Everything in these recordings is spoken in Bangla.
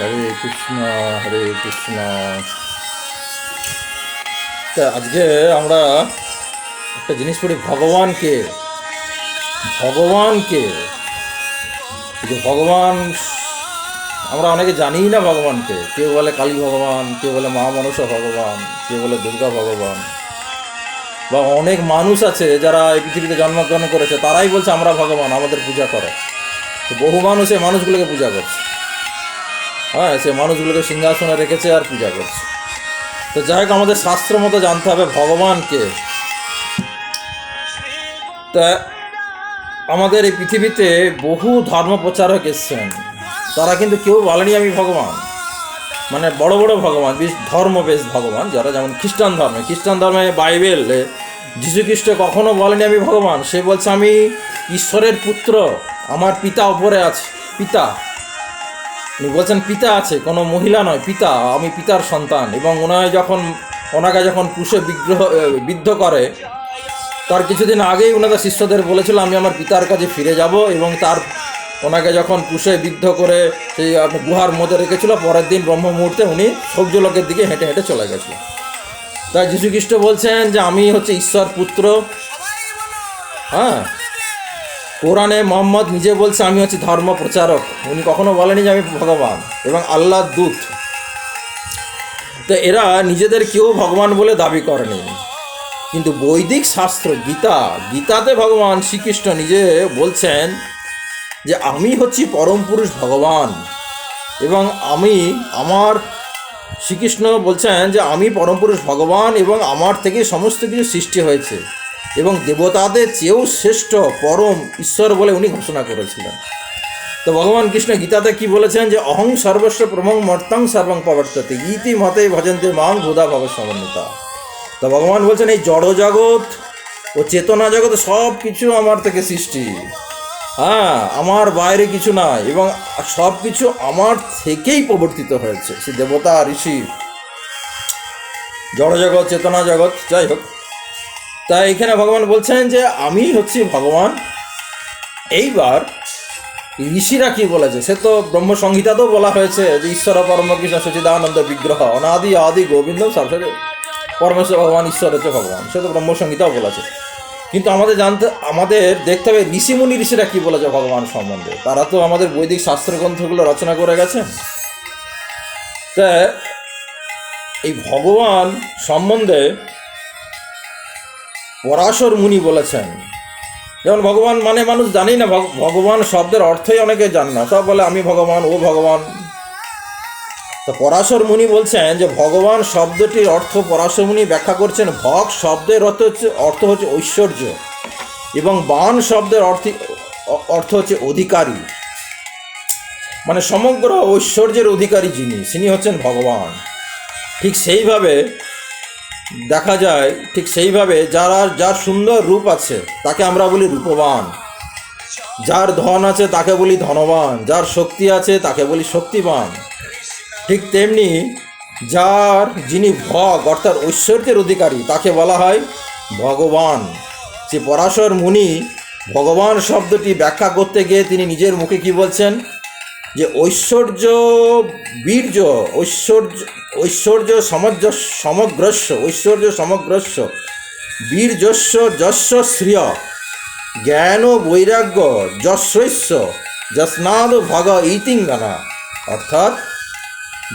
হরে কৃষ্ণ হরে কৃষ্ণ। তা আজকে আমরা একটা জিনিস পড়ি, ভগবানকে। ভগবানকে। যে ভগবান, আমরা অনেকে জানিই না ভগবানকে। কেউ বলে কালী ভগবান, কেউ বলে মা ভগবান, কেউ বলে দুর্গা ভগবান। বা অনেক মানুষ আছে যারা এই পৃথিবীতে জন্মগ্রহণ করেছে, তারাই বলছে আমরা ভগবান, আমাদের পূজা করে। বহু মানুষ এই মানুষগুলোকে পূজা করছে। হ্যাঁ সে মানুষগুলোকে সিংহাসনে রেখেছে আর পূজা করছে। তো যাই হোক, আমাদের শাস্ত্র মতো জানতে হবে ভগবানকে। তা আমাদের এই পৃথিবীতে বহু ধর্ম প্রচারক এসছেন। তারা কিন্তু কেউ বলেনি আমি ভগবান। মানে বড় বড় ভগবান, বেশ ধর্ম বেশ ভগবান, যারা যেমন খ্রিস্টান ধর্মে। খ্রিস্টান ধর্মে বাইবেলে যীশু খ্রিস্ট কখনো বলেনি আমি ভগবান। সে বলছে, আমি ঈশ্বরের পুত্র, আমার পিতা উপরে আছে, পিতা। উনি বলছেন, পিতা আছে, কোনো মহিলা নয়, পিতা, আমি পিতার সন্তান। এবং ওনায় যখন, ওনাকে যখন কুশে বিগ্রহ বিদ্ধ করে, তার কিছুদিন আগেই ওনাদের শিষ্যদের বলেছিল, আমি আমার পিতার কাছে ফিরে যাব। এবং তার, ওনাকে যখন কুশে বিদ্ধ করে সেই গুহার মধ্যে রেখেছিল, পরের দিন ব্রহ্ম মুহূর্তে উনি সূর্যলোকের দিকে হেঁটে হেঁটে চলে গেছিল। তাই যীশু খ্রিস্ট বলছেন যে, আমি হচ্ছে ঈশ্বর পুত্র। হ্যাঁ কোরআনে মোহাম্মদ নিজে বলছে, আমি হচ্ছে ধর্ম প্রচারক। উনি কখনো বলেনি যে আমি ভগবান এবং আল্লাহর দূত। তো এরা নিজেদের কেউ ভগবান বলে দাবি করেনি। কিন্তু বৈদিক শাস্ত্র, গীতা, গীতাতে ভগবান শ্রীকৃষ্ণ নিজে বলছেন যে, আমি হচ্ছি পরম পুরুষ ভগবান এবং আমি আমার শ্রীকৃষ্ণ বলছেন যে, আমি পরম পুরুষ ভগবান এবং আমার থেকে সমস্ত কিছু সৃষ্টি হয়েছে। এবং দেবতাদের চেয়েও শ্রেষ্ঠ পরম ঈশ্বর বলে উনি ঘোষণা করেছিলেন। তো ভগবান কৃষ্ণ গীতাতে কি বলেছেন যে, অহং সর্বস্ব প্রমং মর্তং সর্বং প্রবর্ততে ইতি মতে ভজন্তে মাং ভূদা ভব সমন্বিতা। তো ভগবান বলছেন, এই জড় জগৎ ও চেতনা জগৎ সব কিছু আমার থেকে সৃষ্টি। হ্যাঁ আমার বাইরে কিছু নাই এবং সব কিছু আমার থেকেই প্রবর্তিত হয়েছে। সে দেবতা ঋষি। জড় জগৎ, চেতনা জগৎ, যাই হোক। তাই এখানে ভগবান বলছেন যে, আমি হচ্ছি ভগবান। এইবার ঋষিরা কি বলেছে? সে তো ব্রহ্মসংহিতাতেও বলা হয়েছে যে, ঈশ্বর পরম কৃষ্ণ সচিদানন্দ বিগ্রহ অনাদি আদি গোবিন্দ সরস্বতী পরমেশ্বর ভগবান, ঈশ্বর হচ্ছে ভগবান। সে তো ব্রহ্মসংহিতাও বলেছে। কিন্তু আমাদের জানতে, আমাদের দেখতে হবে ঋষিমুনি ঋষিরা কি বলেছে ভগবান সম্বন্ধে? তারা তো আমাদের বৈদিক শাস্ত্রগ্রন্থগুলো রচনা করে গেছেন তা এই ভগবান সম্বন্ধে পরাশর মুনি বলেছেন, যেমন ভগবান মানে মানুষ জানেই না, ভগ- ভগবান শব্দের অর্থই অনেকে জানে না, সব বলে আমি ভগবান, ও ভগবান। তো পরাশর মুনি বলছেন যে ভগবান শব্দটির অর্থ পরাশর মুনি ব্যাখ্যা করছেন, ভগ শব্দের অর্থ হচ্ছে অর্থ হচ্ছে ঐশ্বর্য, এবং বান শব্দের অর্থ অর্থ হচ্ছে অধিকারী। মানে সমগ্র ঐশ্বর্যের অধিকারী যিনি তিনি হচ্ছেন ভগবান। ঠিক সেইভাবে দেখা যায় ঠিক সেইভাবে যারা, যার সুন্দর রূপ আছে, তাকে আমরা বলি রূপবান। যার ধন আছে, তাকে বলি ধনবান। যার শক্তি আছে, তাকে বলি শক্তিবান। ঠিক তেমনি যার, যিনি ভগ, অর্থাৎ ঐশ্বর্যের অধিকারী, তাকে বলা হয় ভগবান। সে পরাশর মুনি ভগবান শব্দটি ব্যাখ্যা করতে গিয়ে তিনি নিজের মুখে কি বলছেন? যে ঐশ্বর্য বীর্য, ঐশ্বর্য ঐশ্বর্য সমজ্জ, সমগ্রস্য, ঐশ্বর্য সমগ্রস্য, বীর্যস্য, যস্য শ্রিয়, জ্ঞান ও বৈরাগ্য যশৈস্য যস্নাদ ভগ ইতিঙ্গানা অর্থাৎ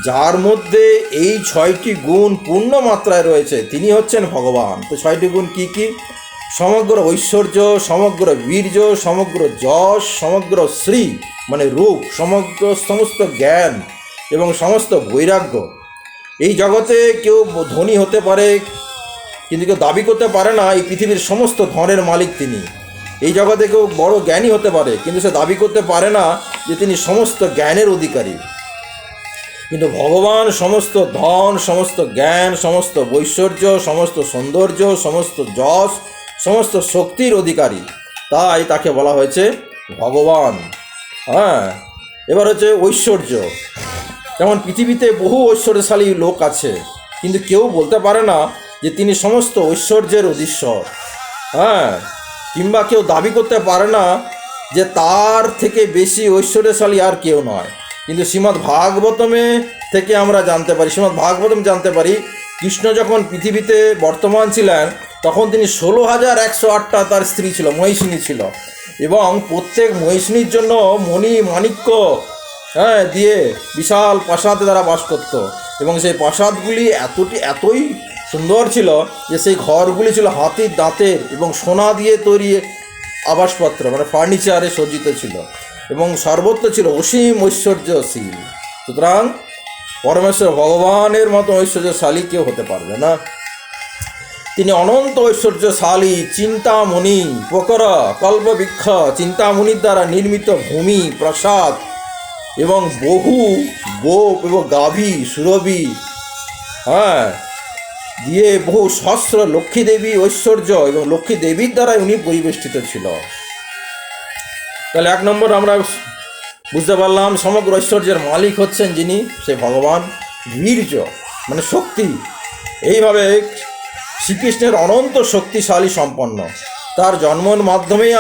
যার মধ্যে এই ছয়টি গুণ পূর্ণ মাত্রায় রয়েছে, তিনি হচ্ছেন ভগবান। তো ছয়টি গুণ কি কি? সমগ্র ঐশ্বর্য, সমগ্র বীর্য, সমগ্র যশ, সমগ্র শ্রী মানে রূপ, সমগ্র সমস্ত জ্ঞান এবং সমস্ত বৈরাগ্য। এই জগতে কেউ ধনী হতে পারে, কিন্তু কেউ দাবি করতে পারে না, এই পৃথিবীর সমস্ত ধনের মালিক তিনি। এই জগতে কেউ বড় জ্ঞানী হতে পারে, কিন্তু সে দাবি করতে পারে না যে তিনি সমস্ত জ্ঞানের অধিকারী। কিন্তু ভগবান সমস্ত ধন, সমস্ত জ্ঞান, সমস্ত ঐশ্বর্য, সমস্ত সৌন্দর্য, সমস্ত যশ সমস্ত শক্তির অধিকারী। তাই তাকে বলা হয়েছে ভগবান। হ্যাঁ এবার হচ্ছে ঐশ্বর্য। যেমন পৃথিবীতে বহু ঐশ্বর্যশালী লোক আছে, কিন্তু কেউ বলতে পারে না যে তিনি সমস্ত ঐশ্বর্যের অধীশ্বর। হ্যাঁ কিংবা কেউ দাবি করতে পারে না যে তার থেকে বেশি ঐশ্বর্যশালী আর কেউ নয়। কিন্তু শ্রীমদ্ ভাগবতমে থেকে আমরা জানতে পারি, শ্রীমদ্ ভাগবতম জানতে পারি কৃষ্ণ যখন পৃথিবীতে বর্তমান ছিলেন, তখন তিনি ষোলো হাজার একশো আটটা তার স্ত্রী ছিল মহিষিনী ছিল। এবং প্রত্যেক মহিষিনীর জন্য মণি মাণিক্য হ্যাঁ দিয়ে বিশাল প্রাসাদে তারা বাস করত। এবং সেই প্রাসাদগুলি এতটি, এতই সুন্দর ছিল যে সেই ঘরগুলি ছিল হাতির দাঁতের এবং সোনা দিয়ে তৈরি আবাসপত্র মানে ফার্নিচারে সজ্জিত ছিল। এবং সর্বত্র ছিল অসীম ঐশ্বর্যশীল। সুতরাং পরমেশ্বর ভগবানের মতো ঐশ্বর্যশালী কেউ হতে পারবে না। তিনি অনন্ত ঐশ্বর্যশালী, চিন্তামণি, প্রকর, কল্পবৃক্ষ, চিন্তামণির দ্বারা নির্মিত ভূমি, প্রাসাদ এবং বহু গোপ এবং গাভী, সুরভি হ্যাঁ দিয়ে বহু সহস্র লক্ষ্মী দেবী ঐশ্বর্য এবং লক্ষ্মী দেবীর দ্বারা উনি পরিবেষ্টিত ছিল। তাহলে এক নম্বর আমরা বুঝতে পারলাম, সমগ্র ঐশ্বর্যের মালিক হচ্ছেন যিনি, সে ভগবান বীর্য মানে শক্তি। এইভাবে শ্রীকৃষ্ণের অনন্ত শক্তিশালী সম্পন্ন। তার জন্মর মাধ্যমেই,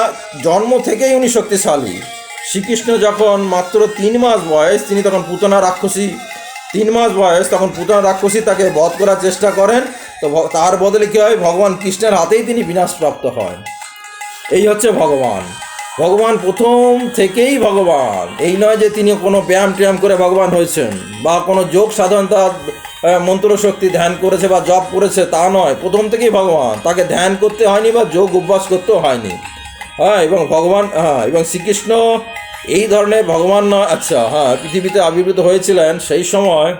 জন্ম থেকেই উনি শক্তিশালী। শ্রীকৃষ্ণ যখন মাত্র তিন মাস বয়স, তিনি তখন পুতনা রাক্ষসী, তিন মাস বয়স, তখন পুতনা রাক্ষসী তাকে বধ করার চেষ্টা করেন। তো তার বদলে কী হয়? ভগবান কৃষ্ণের হাতেই তিনি বিনাশপ্রাপ্ত হয় এই হচ্ছে ভগবান। ভগবান প্রথম থেকেই ভগবান। এই নয় যে তিনি কোনো ব্যায়াম ট্যায়াম করে ভগবান হয়েছেন, বা কোনো যোগ সাধন তার মন্ত্রশক্তি ধ্যান করেছে বা জপ করেছে, তা নয়। প্রথম থেকেই ভগবান। তাকে ধ্যান করতে হয়নি বা যোগ অভ্যাস করতেও হয়নি। হ্যাঁ এবং ভগবান হ্যাঁ এবং শ্রীকৃষ্ণ এই ধরনের ভগবান নয় আচ্ছা হ্যাঁ পৃথিবীতে আবির্ভূত হয়েছিলেন সেই সময়।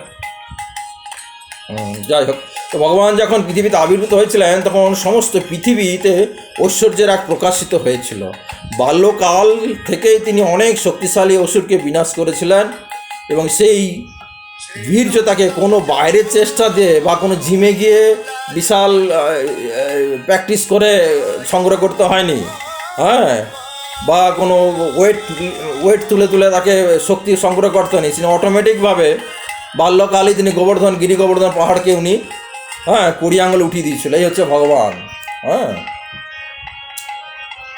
যাই হোক। তো ভগবান যখন পৃথিবীতে আবির্ভূত হয়েছিলেন, তখন সমস্ত পৃথিবীতে ঐশ্বর্যের এক প্রকাশিত হয়েছিল। বাল্যকাল থেকেই তিনি অনেক শক্তিশালী অসুরকে বিনাশ করেছিলেন এবং সেই বীর্য তাকে কোনো বাইরের চেষ্টা দিয়ে বা কোনো জিমে গিয়ে বিশাল প্র্যাকটিস করে সংগ্রহ করতে হয়নি। হ্যাঁ? বা কোনো ওয়েট ওয়েট তুলে তুলে তাকে শক্তি সংগ্রহ করতে হয়নি। তিনি অটোমেটিকভাবে বাল্যকালে তিনি গোবর্ধন গিরি গোবর্ধন পাহাড়কে উনি হ্যাঁ কুড়ি আঙুল উঠিয়ে দিয়েছিল, এই হচ্ছে ভগবান হ্যাঁ।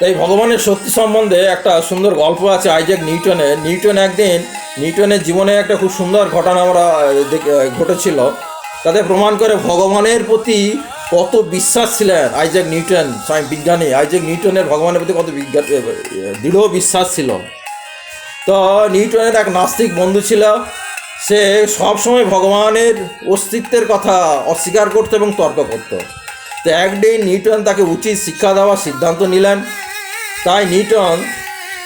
তাই ভগবানের শক্তি সম্বন্ধে একটা সুন্দর গল্প আছে আইজাক নিউটনের। নিউটন একদিন, নিউটনের জীবনে একটা খুব সুন্দর ঘটনা আমরা ঘটেছিল। তাতে প্রমাণ করে ভগবানের প্রতি কত বিশ্বাস ছিলেন আইজাক নিউটন স্বয়ং বিজ্ঞানী। আইজাক নিউটনের ভগবানের প্রতি কত বিজ্ঞান দৃঢ় বিশ্বাস ছিল। তো নিউটনের এক নাস্তিক বন্ধু ছিল সে সবসময় ভগবানের অস্তিত্বের কথা অস্বীকার করতো এবং তর্ক করতো। তো একদিন নিউটন তাকে উচিত শিক্ষা দেওয়ার সিদ্ধান্ত নিলেন। তাই নিউটন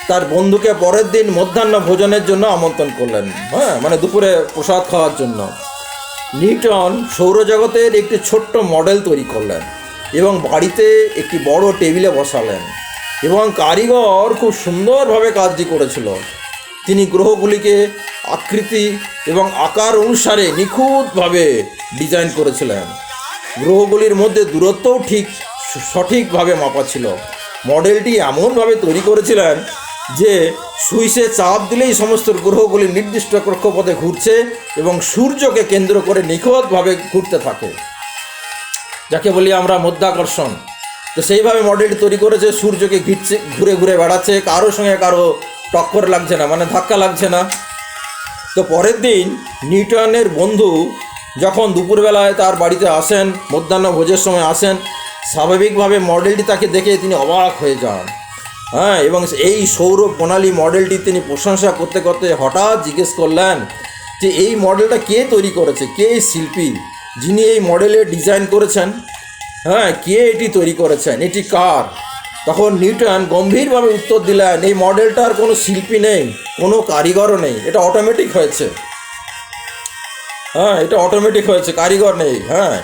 তার বন্ধুকে পরের দিন মধ্যাহ্ন ভোজনের জন্য আমন্ত্রণ করলেন। হ্যাঁ মানে দুপুরে প্রসাদ খাওয়ার জন্য। নিউটন সৌরজগতের একটি ছোট্ট মডেল তৈরি করলেন এবং বাড়িতে একটি বড় টেবিলে বসালেন এবং কারিগর খুব সুন্দরভাবে কাজটি করেছিল। তিনি গ্রহগুলিকে আকৃতি এবং আকার অনুসারে নিখুঁতভাবে ডিজাইন করেছিলেন। গ্রহগুলির মধ্যে দূরত্বও ঠিক সঠিকভাবে মাপা ছিল। মডেলটি এমনভাবে তৈরি করেছিলেন যে সুইসে চাপ দিলেই সমস্ত গ্রহগুলি নির্দিষ্ট কক্ষপথে ঘুরছে এবং সূর্যকে কেন্দ্র করে নিখুঁতভাবে ঘুরতে থাকে। যাকে বলি আমরা মধ্যাকর্ষণ। তো সেইভাবে মডেলটি তৈরি করেছে, সূর্যকে ঘিরছে, ঘুরে ঘুরে বেড়াচ্ছে কারোর সঙ্গে কারও টক্কর লাগছে না মানে ধাক্কা লাগছে না। তো পরের দিন নিউটনের বন্ধু যখন দুপুরবেলায় তার বাড়িতে আসেন, মধ্যাহ্ন ভোজের সময় আসেন, স্বাভাবিকভাবে মডেলটি তাকে দেখে তিনি অবাক হয়ে যান। হ্যাঁ এবং এই সৌর প্রণালী মডেলটি তিনি প্রশংসা করতে করতে হঠাৎ জিজ্ঞেস করলেন যে, এই মডেলটা কে তৈরি করেছে? কে এই শিল্পী যিনি এই মডেলের ডিজাইন করেছেন? হ্যাঁ কে এটি তৈরি করেছেন? এটি কার? তখন নিউটন গম্ভীরভাবে উত্তর দিলেন, এই মডেলটার কোনো শিল্পী নেই, কোনো কারিগরও নেই, এটা অটোমেটিক হয়েছে। হ্যাঁ এটা অটোমেটিক হয়েছে, কারিগর নেই হ্যাঁ।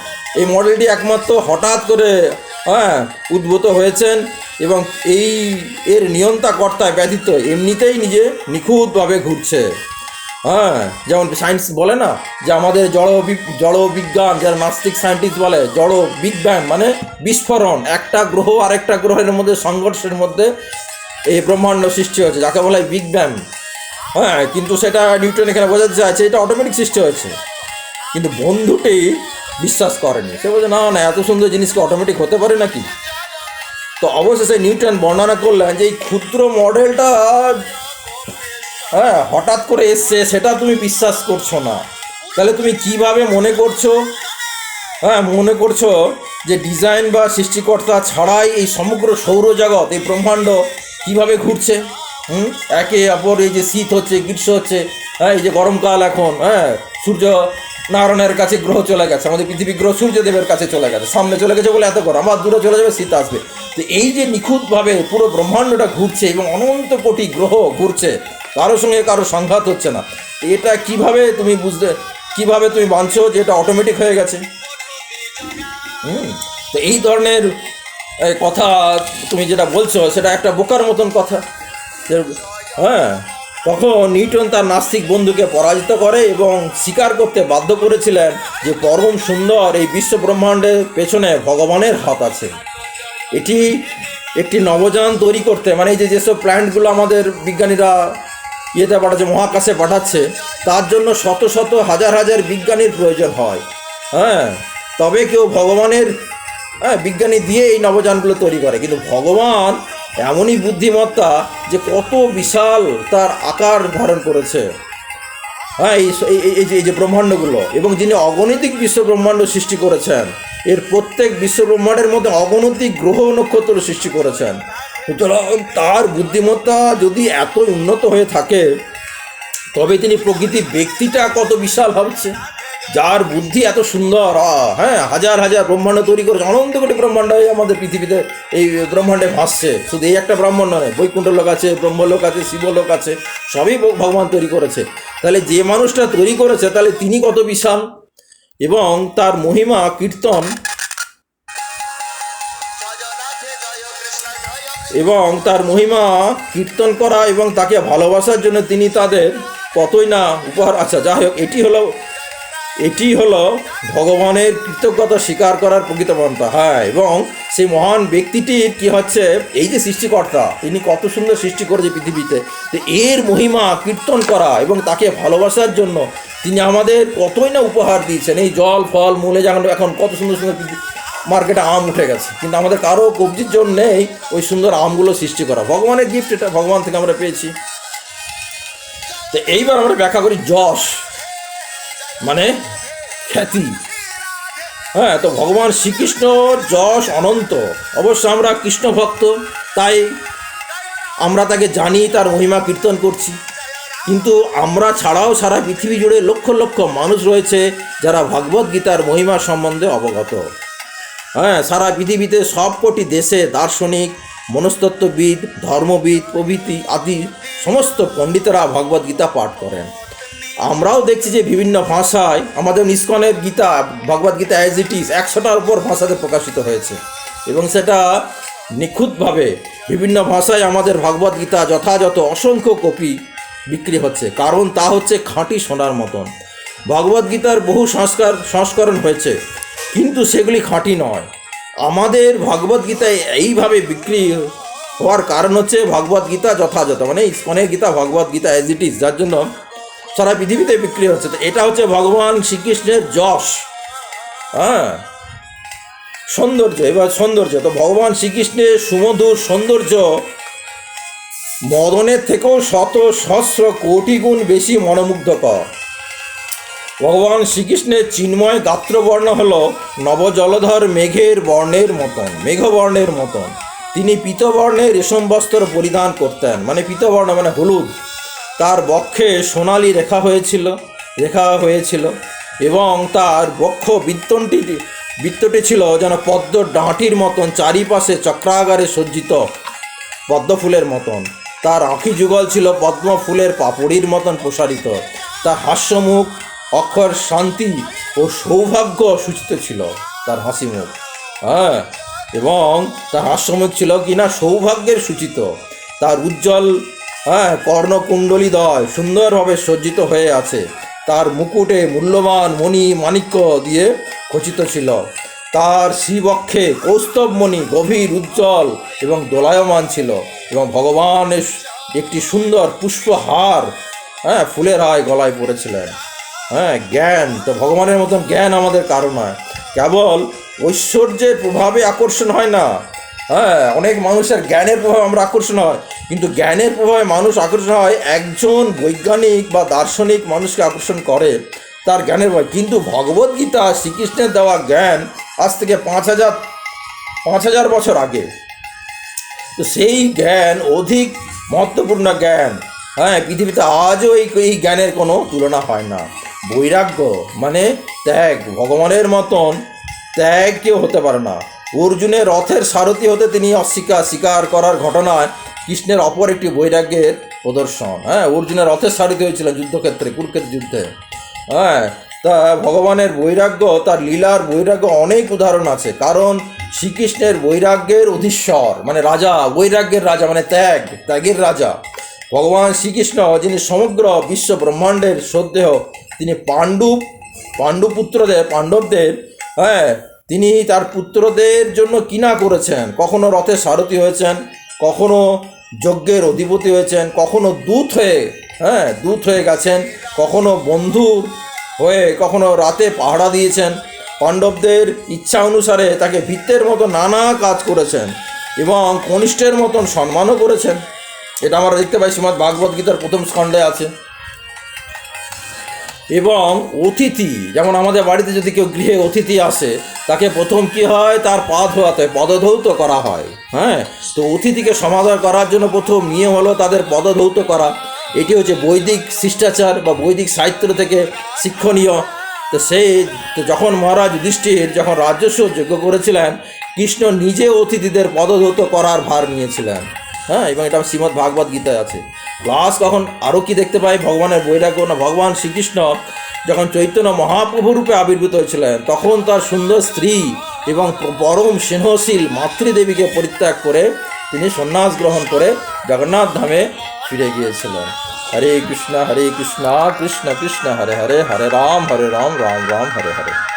এই মডেলটি একমাত্র হঠাৎ করে হ্যাঁ উদ্ভূত হয়েছেন এবং এই, এর নিয়ন্তা কর্তায় ব্যতীত এমনিতেই নিজে নিখুঁতভাবে ঘুরছে। হ্যাঁ যেমন সায়েন্স বলে না যে আমাদের জড় জড় বিজ্ঞান, যারা নাস্তিক সায়েন্টিস্ট বলে, জড় বিগ ব্যাং মানে বিস্ফোরণ। একটা গ্রহ আরেকটা গ্রহের মধ্যে, সংঘর্ষের মধ্যে এই ব্রহ্মাণ্ড সৃষ্টি হয়েছে, যাকে বলা হয় বিগ ব্যাং হ্যাঁ কিন্তু সেটা নিউটন এখানে বোঝাতে চাইছে, এটা অটোমেটিক সৃষ্টি হয়েছে। কিন্তু বন্ধুটি বিশ্বাস করেনি। সে বলছে, না না, এত সুন্দর জিনিসকে অটোমেটিক হতে পারে নাকি? তো অবশেষে নিউটন বর্ণনা করলেন যে এই ক্ষুদ্র মডেলটা হ্যাঁ হঠাৎ করে এসছে, সেটা তুমি বিশ্বাস করছ না। তাহলে তুমি কীভাবে মনে করছ? হ্যাঁ মনে করছ যে ডিজাইন বা সৃষ্টিকর্তা ছাড়াই এই সমগ্র সৌরজগৎ, এই ব্রহ্মাণ্ড কীভাবে ঘুরছে? হুম? একে অপর এই যে শীত হচ্ছে, গ্রীষ্ম হচ্ছে হ্যাঁ এই যে গরমকাল এখন হ্যাঁ সূর্য নারায়ণের কাছে গ্রহ চলে গেছে, আমাদের পৃথিবী গ্রহ সূর্যদেবের কাছে চলে গেছে, সামনে চলে গেছে বলে এত গরম, আবার দূরে চলে যাবে, শীত আসবে। তো এই যে নিখুঁতভাবে পুরো ব্রহ্মাণ্ডটা ঘুরছে এবং অনন্ত কোটি গ্রহ ঘুরছে কারোর সঙ্গে কারও সংঘাত হচ্ছে না। এটা কীভাবে তুমি বুঝতে, কীভাবে তুমি মানছো যে এটা অটোমেটিক হয়ে গেছে? হুম, তো এই ধরনের কথা তুমি যেটা বলছো, সেটা একটা বোকার মতন কথা। হ্যাঁ তখন নিউটন তার নাস্তিক বন্ধুকে পরাজিত করে এবং স্বীকার করতে বাধ্য করেছিলেন যে পরম সুন্দর এই বিশ্ব ব্রহ্মাণ্ডের পেছনে ভগবানের হাত আছে। এটি একটি নবযান তৈরি করতে মানে এই যে যেসব প্ল্যান্টগুলো আমাদের বিজ্ঞানীরা ইয়েতে পাঠাচ্ছে, মহাকাশে পাঠাচ্ছে, তার জন্য শত শত হাজার হাজার বিজ্ঞানীর প্রয়োজন হয়। হ্যাঁ তবে কেউ ভগবানের হ্যাঁ বিজ্ঞানী দিয়ে এই নবযানগুলো তৈরি করে। কিন্তু ভগবান এমনই বুদ্ধিমত্তা যে কত বিশাল তার আকার ধারণ করেছে। হ্যাঁ এই এই- যে, এই যে ব্রহ্মাণ্ডগুলো এবং যিনি অগণিতিক বিশ্ব ব্রহ্মাণ্ড সৃষ্টি করেছেন, এর প্রত্যেক বিশ্ব ব্রহ্মাণ্ডের মধ্যে অগণিতিক গ্রহ নক্ষত্র সৃষ্টি করেছেন। সুতরাং তার বুদ্ধিমত্তা যদি এত উন্নত হয়ে থাকে, তবে তিনি প্রকৃতির ব্যক্তিটা কত বিশাল ভাবছে। যার বুদ্ধি এত সুন্দর হ্যাঁ হাজার হাজার ব্রহ্মাণ্ড তৈরি করেছে, অনন্ত কোটি ব্রহ্মাণ্ড এই আমাদের পৃথিবীতে, এই ব্রহ্মাণ্ডে ভাসছে। শুধু এই একটা ব্রহ্মাণ্ড নয়, বৈকুণ্ঠ লোক আছে, ব্রহ্মলোক আছে শিবলোক আছে, সবই ভগবান তৈরি করেছে। তাহলে যে মানুষটা তৈরি করেছে, তাহলে তিনি কত বিশাল? এবং তার মহিমা, কীর্তন এবং তার মহিমা কীর্তন করা এবং তাকে ভালোবাসার জন্য তিনি তাদের কতই না উপহার। আচ্ছা যাই হোক, এটি হলো এটি হলো ভগবানের কৃতজ্ঞতা স্বীকার করার প্রকৃত পন্থা। হ্যাঁ এবং সেই মহান ব্যক্তিটির কি হচ্ছে? এই যে সৃষ্টিকর্তা, তিনি কত সুন্দর সৃষ্টি করেছে পৃথিবীতে। তো এর মহিমা কীর্তন করা এবং তাকে ভালোবাসার জন্য তিনি আমাদের কতই না উপহার দিয়েছেন। এই জল, ফল, মূলে যেমন এখন কত সুন্দর সুন্দর মার্কেটে আম উঠে গেছে। কিন্তু আমাদের কারও কবজির জন্য নেই ওই সুন্দর আমগুলো সৃষ্টি করা। ভগবানের গিফট এটা, ভগবান থেকে আমরা পেয়েছি। তো এইবার আমরা ব্যাখ্যা করি যশ মানে খ্যাতি। হ্যাঁ তো ভগবান শ্রীকৃষ্ণর যশ অনন্ত। অবশ্য আমরা কৃষ্ণ ভক্ত, তাই আমরা তাকে জানি, তার মহিমা কীর্তন করছি। কিন্তু আমরা ছাড়াও সারা পৃথিবী জুড়ে লক্ষ লক্ষ মানুষ রয়েছে যারা ভগবদ গীতার মহিমা সম্বন্ধে অবগত। হ্যাঁ সারা পৃথিবীতে সব কোটি দেশে দার্শনিক, মনস্তত্ত্ববিদ, ধর্মবিদ, প্রভৃতি আদি সমস্ত পণ্ডিতরা ভগবদ গীতা পাঠ করেন। আমরাও দেখছি যে বিভিন্ন ভাষায় আমাদের ইস্কনের Gita Bhagavad Gita as it is একশোটার উপর ভাষাতে প্রকাশিত হয়েছে। এবং সেটা নিখুঁতভাবে বিভিন্ন ভাষায় আমাদের ভগবদ গীতা যথাযথ অসংখ্য কপি বিক্রি হচ্ছে। কারণ তা হচ্ছে খাঁটি সোনার মতন। ভগবদ গীতার বহু সংস্কার, সংস্করণ হয়েছে। কিন্তু সেগুলি খাঁটি নয়। আমাদের ভগবদ গীতায় এইভাবে বিক্রি হওয়ার কারণ হচ্ছে ভগবদ গীতা যথাযথ। মানে ইস্কনের Gita Bhagavad Gita as it is যার জন্য সারা পৃথিবীতে বিক্রি হচ্ছে। তো এটা হচ্ছে ভগবান শ্রীকৃষ্ণের যশ। হ্যাঁ? সৌন্দর্য, এবার সৌন্দর্য। তো ভগবান শ্রীকৃষ্ণের সুমধুর সৌন্দর্য মদনের থেকেও শত সহস্র কোটি গুণ বেশি মনোমুগ্ধকর। ভগবান শ্রীকৃষ্ণের চিন্ময় গাত্রবর্ণ হল নবজলধর মেঘের বর্ণের মতন, মেঘবর্ণের মতন। তিনি পীতবর্ণের রেশম বস্ত্র পরিধান করতেন। মানে পীতবর্ণ মানে হলুদ। তার বক্ষে সোনালি রেখা হয়েছিল রেখা হয়েছিল এবং তার বক্ষ বৃত্তনটি বৃত্তটি ছিল যেন পদ্ম ডাঁটির মতন, চারিপাশে চক্রাগারে সজ্জিত পদ্ম ফুলের মতন। তার আঁখি যুগল ছিল পদ্ম ফুলের পাপড়ির মতন প্রসারিত। তার হাস্যমুখ অক্ষর শান্তি ও সৌভাগ্য সূচিত ছিল তার হাসি মুখ। হ্যাঁ এবং তার হাস্যমুখ ছিল কিনা সৌভাগ্যের সূচিত। তার উজ্জ্বল হ্যাঁ কর্ণকুণ্ডলীদয় সুন্দরভাবে সজ্জিত হয়ে আছে। তার মুকুটে মূল্যবান মণি মাণিক্য দিয়ে খচিত ছিল। তার শ্রীবক্ষে কৌস্তবমণি গভীর, উজ্জ্বল এবং দোলায়মান ছিল এবং ভগবানের একটি সুন্দর পুষ্পহার হ্যাঁ ফুলের হায় গলায় পড়েছিলেন। হ্যাঁ জ্ঞান। তো ভগবানের মতন জ্ঞান আমাদের কারও নয়। কেবল ঐশ্বর্যের প্রভাবে আকর্ষণ হয় না। হ্যাঁ অনেক মানুষের জ্ঞানের প্রভাবে আমরা আকর্ষণ হয়। কিন্তু জ্ঞানের প্রভাবে মানুষ আকর্ষণ হয় একজন বৈজ্ঞানিক বা দার্শনিক মানুষকে আকর্ষণ করে তার জ্ঞানের প্রভাবে। কিন্তু ভগবদ্গীতা, শ্রীকৃষ্ণের দেওয়া জ্ঞান আজ থেকে পাঁচ হাজার পাঁচ হাজার বছর আগে। তো সেই জ্ঞান, অধিক মহত্বপূর্ণ জ্ঞান হ্যাঁ পৃথিবীতে আজও এই জ্ঞানের কোনো তুলনা হয় না। বৈরাগ্য। মানে ত্যাগ, ভগবানের মতন ত্যাগ কেউ হতে পারে না। অর্জুনের রথের সারথি হতে তিনি অস্বীকার, স্বীকার করার ঘটনায় কৃষ্ণের অপর একটি বৈরাগ্যের প্রদর্শন। হ্যাঁ অর্জুনের রথের সারথি হয়েছিল যুদ্ধক্ষেত্রে, কুরুক্ষেত্র যুদ্ধে। হ্যাঁ তা ভগবানের বৈরাগ্য, তার লীলার বৈরাগ্য অনেক উদাহরণ আছে। কারণ শ্রীকৃষ্ণের বৈরাগ্যের অধীশ্বর মানে রাজা, বৈরাগ্যের রাজা মানে ত্যাগ, ত্যাগের রাজা। ভগবান শ্রীকৃষ্ণ যিনি সমগ্র বিশ্ব ব্রহ্মাণ্ডের শ্রদ্ধেয়, তিনি পাণ্ডু পাণ্ডুপুত্রদের পাণ্ডবদের হ্যাঁ তিনি তার পুত্রদের জন্য কিনা করেছেন, কখনো রথে সারথি হয়েছেন, কখনো যজ্ঞের অধিপতি হয়েছেন, কখনো দূত হয়ে হ্যাঁ দূত হয়ে গেছেন, কখনো বন্ধু হয়ে, কখনো রাতে পাহারা দিয়েছেন, পাণ্ডবদের ইচ্ছা অনুসারে তাকে ভিত্তের মতো নানা কাজ করেছেন এবং কনিষ্ঠের মতন সম্মানও করেছেন। এটা আমরা দেখতে পাই শ্রীমৎ ভাগবত গীতার প্রথম স্কন্ধে আছে। এবং অতিথি, যেমন আমাদের বাড়িতে যদি কেউ গৃহে অতিথি আসে, তাকে প্রথম কি হয়? তার পা ধোয়াতে, পদধৌত করা হয়। হ্যাঁ? তো অতিথিকে সমাদর করার জন্য প্রথম নিয়ম হলো তাদের পদধৌত করা। এটি হচ্ছে বৈদিক শিষ্টাচার বা বৈদিক সাহিত্য থেকে শিক্ষণীয়। তো সেই, তো যখন মহারাজ যুধিষ্ঠির যখন রাজস্ব যোগ্য করেছিলেন, কৃষ্ণ নিজে অতিথিদের পদধৌত করার ভার নিয়েছিলেন। হ্যাঁ এবং এটা শ্রীমৎ ভাগবত গীতায় আছে। প্লাস কখন আরও কি দেখতে পাই? ভগবানের বৈরাগ্য না ভগবান শ্রীকৃষ্ণ? যখন চৈতন্য মহাপ্রভু রূপে আবির্ভূত হয়েছিলেন, তখন তার সুন্দর স্ত্রী এবং পরম স্নেহশীল মাতৃদেবীকে পরিত্যাগ করে তিনি সন্ন্যাস গ্রহণ করে জগন্নাথ ধামে ফিরে গিয়েছিলেন। হরে কৃষ্ণ হরে কৃষ্ণ কৃষ্ণ কৃষ্ণ, হরে হরে হরে রাম হরে রাম রাম রাম, হরে হরে।